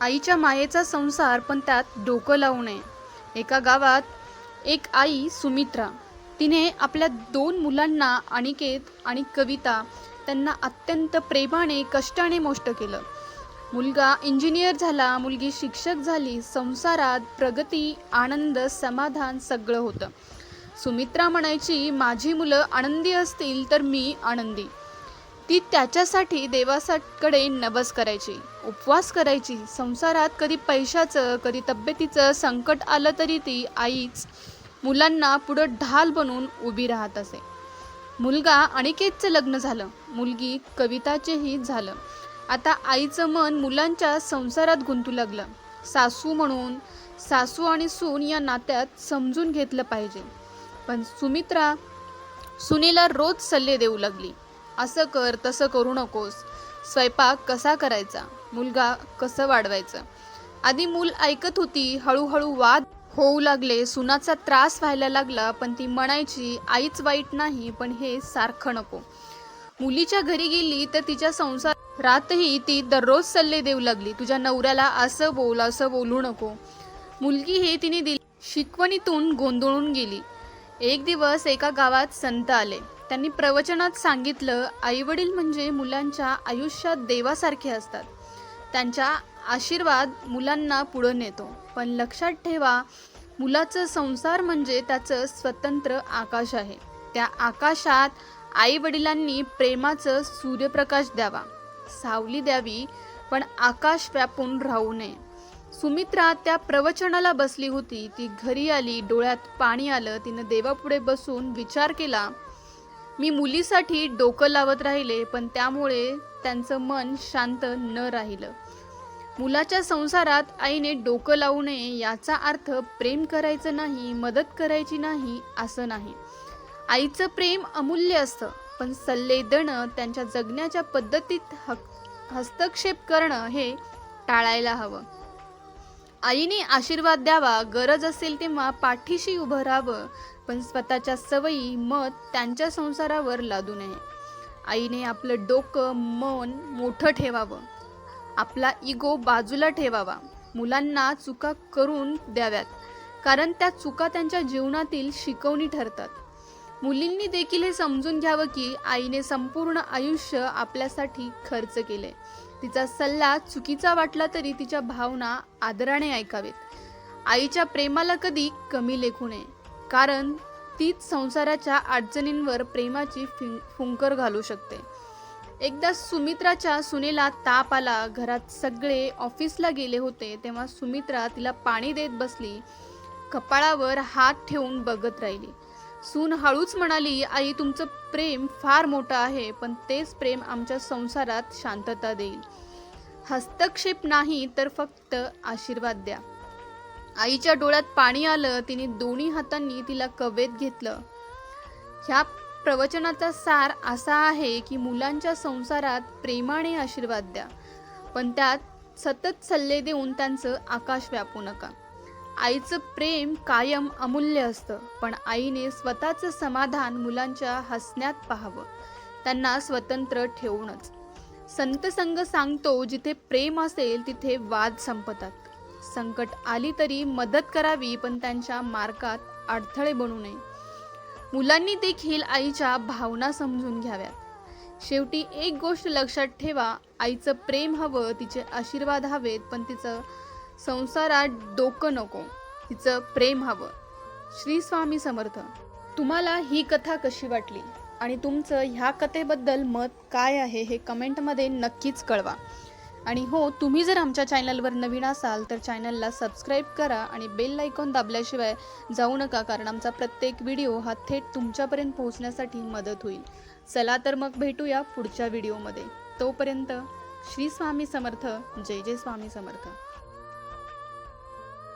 आईच्या मायेचा संसार पण त्यात डोकं लावू नये. एका गावात एक आई सुमित्रा. तिने आपल्या दोन मुलांना अनिकेत आणि कविता त्यांना अत्यंत प्रेमाने कष्टाने मोष्ट केलं. मुलगा इंजिनियर झाला मुलगी शिक्षक झाली संसारात प्रगती आनंद समाधान सगळं होतं. सुमित्रा म्हणायची माझी मुलं आनंदी असतील तर मी आनंदी. ती त्याच्यासाठी देवासाकडे नवस करायची उपवास करायची. संसारात कधी पैशाचं कधी तब्येतीचं संकट आलं तरी ती आईच मुलांना पुढं ढाल बनून उभी राहत असे. मुलगा अनिकेतचं लग्न झालं मुलगी कविताचेही झालं. आता आईचं मन मुलांच्या संसारात गुंतू लागलं. सासू म्हणून सासू आणि सून या नात्यात समजून घेतलं पाहिजे. पण सुमित्रा सुनेला रोज सल्ले देऊ लागली. असं कर तसं करू नकोस. स्वयंपाक कसा करायचा? मुलगा कसं वाढवायचं? आधी मूल ऐकत होती हळूहळू वाद होऊ लागले. सुनाचा त्रास व्हायला लागला पण ती म्हणायची आईच वाईट नाही पण हे सारखं नको. मुलीच्या घरी गेली तर तिच्या संसारातही ती दररोज सल्ले देऊ लागली. तुझ्या नवऱ्याला असं बोल असं बोलू नको. मुलगी हे तिने दिली. शिकवणीतून गोंधळून गेली. एक दिवस एका गावात संत आले. त्यांनी प्रवचनात सांगितलं आईवडील म्हणजे मुलांच्या आयुष्यात देवासारखे असतात. त्यांच्या आशीर्वाद मुलांना पुढं नेतो. पण लक्षात ठेवा मुलाचं संसार म्हणजे त्याचं स्वतंत्र आकाश आहे. त्या आकाशात आई वडिलांनी प्रेमाचं सूर्यप्रकाश द्यावा. सावली द्यावी पण आकाश व्यापून राहू नये. सुमित्रा त्या प्रवचनाला बसली होती. ती घरी आली डोळ्यात पाणी आलं. तिनं देवापुढे बसून विचार केला मी मुलीसाठी डोकं लावत राहिले पण त्यामुळे त्यांचं मन शांत न राहिलं. मुलाच्या संसारात आईने डोकं लावू नये याचा अर्थ प्रेम करायचं नाही मदत करायची नाही असं नाही. आईचं प्रेम अमूल्य असतं पण सल्ले देणं त्यांच्या जगण्याच्या पद्धतीत हक हस्तक्षेप करणं हे टाळायला हवं. आईने आशीर्वाद द्यावा गरज असेल तेव्हा पाठीशी उभं राहावं पण स्वतःच्या सवयी मत त्यांच्या संसारावर लादू नये. आईने आपलं डोकं मन मोठं ठेवावं. आपला इगो बाजूला ठेवावा. मुलांना चुका करून द्याव्यात कारण त्या चुका त्यांच्या जीवनातील शिकवणी ठरतात. मुलींनी देखील हे समजून घ्यावं की आईने संपूर्ण आयुष्य आपल्यासाठी खर्च केले तिचा सल्ला चुकीचा वाटला तरी तिच्या भावना आदराने ऐकावेत. आईच्या प्रेमाला कधी कमी लेखू नये. कारण तीच संसाराच्या अडचणींवर प्रेमाची फिं फुंकर घालू शकते. एकदा सुमित्राच्या सुनेला ताप आला घरात सगळे ऑफिसला गेले होते तेव्हा सुमित्रा तिला पाणी देत बसली कपाळावर हात ठेवून बघत राहिली. सून हळूच म्हणाली आई तुमचं प्रेम फार मोठं आहे पण तेच प्रेम आमच्या संसारात शांतता देईल. हस्तक्षेप नाही तर फक्त आशीर्वाद द्या. आईच्या डोळ्यात पाणी आलं तिने दोन्ही हातांनी तिला कवेत घेतलं. ह्या प्रवचनाचा सार असा आहे की मुलांच्या संसारात प्रेमाने आशीर्वाद द्या पण त्यात सतत सल्ले देऊन त्यांचं आकाश व्यापू नका. आईचं प्रेम कायम अमूल्य असतं पण आईने स्वतःचं समाधान मुलांच्या हसण्यात पाहावं. त्यांना स्वतंत्र ठेवूनच. संत संग सांगतो जिथे प्रेम असेल तिथे वाद संपतात. संकट आली तरी मदत करावी पण त्यांच्या मार्गात अडथळे बनू नये. मुलांनी देखील आईच्या भावना समजून घ्याव्यात. शेवटी एक गोष्ट लक्षात ठेवा आईचं प्रेम हवं तिचे आशीर्वाद हवेत पण तिचं संसारात डोकं नको तिचं प्रेम हवं. श्री स्वामी समर्थ तुम्हाला ही कथा कशी वाटली? आणि तुमचं ह्या कथेबद्दल मत काय आहे हे कमेंटमध्ये नक्कीच कळवा. आणि हो तुम्ही जर आमच्या चॅनलवर नवीन असाल तर चॅनलला सबस्क्राईब करा आणि बेल आयकॉन दाबल्याशिवाय जाऊ नका कारण आमचा प्रत्येक व्हिडिओ हा थेट तुमच्यापर्यंत पोहोचण्यासाठी मदत होईल. चला तर मग भेटूया पुढच्या व्हिडिओमध्ये. तोपर्यंत श्री स्वामी समर्थ जय जय स्वामी समर्थ.